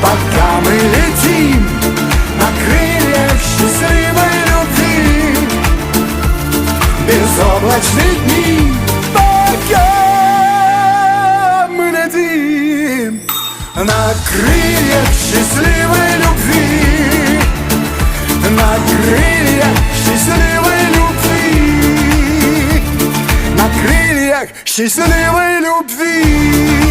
пока мы летим На крыльях счастливой любви Безоблачные дни Пока мы летим На крыльях счастливой любви На крыльях счастливой любви На крыльях счастливой любви